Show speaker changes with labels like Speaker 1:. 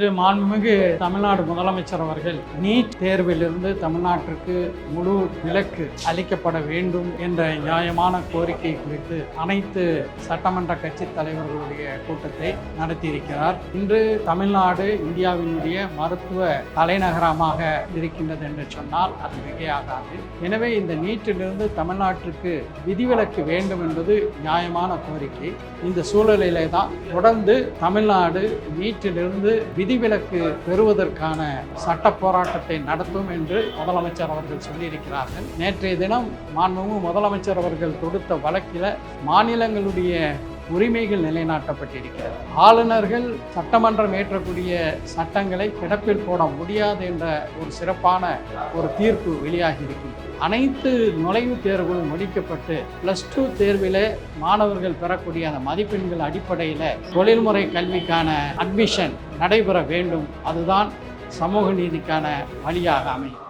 Speaker 1: இன்று மாண்புமிகு தமிழ்நாடு முதலமைச்சர் அவர்கள் நீட் தேர்விலிருந்து தமிழ்நாட்டிற்கு முழு விலக்கு அளிக்கப்பட வேண்டும் என்ற நியாயமான கோரிக்கை குறித்து அனைத்து சட்டமன்ற கட்சி தலைவர்களுடைய கூட்டத்தை நடத்தியிருக்கிறார். இன்று தமிழ்நாடு இந்தியாவினுடைய மருத்துவ தலைநகரமாக இருக்கின்றது என்று சொன்னால் அது மிகையாகாது. எனவே இந்த நீட்டிலிருந்து தமிழ்நாட்டிற்கு விதிவிலக்கு வேண்டும் என்பது நியாயமான கோரிக்கை. இந்த சூழலிலே தான் தொடர்ந்து தமிழ்நாடு நீட்டிலிருந்து விதிவிலக்கு பெறுவதற்கான சட்ட போராட்டத்தை நடத்தும் என்று முதலமைச்சர் அவர்கள் சொல்லியிருக்கிறார்கள். நேற்றைய தினம் மாண்புமிகு முதலமைச்சர் அவர்கள் தொடுத்த வழக்கில் மாநிலங்களுடைய உரிமைகள் நிலைநாட்டப்பட்டிருக்கிறது. ஆளுநர்கள் சட்டமன்றம் ஏற்றக்கூடிய சட்டங்களை கிடப்பில் போட முடியாது என்ற ஒரு சிறப்பான ஒரு தீர்ப்பு வெளியாகி இருக்கின்றது. அனைத்து நுழைவுத் தேர்வுகளும் முடிக்கப்பட்டு ப்ளஸ் டூ தேர்வில் மாணவர்கள் பெறக்கூடிய அந்த மதிப்பெண்கள் அடிப்படையில் தொழில்முறை கல்விக்கான அட்மிஷன் நடைபெற வேண்டும். அதுதான் சமூக நீதிக்கான வழியாக அமையும்.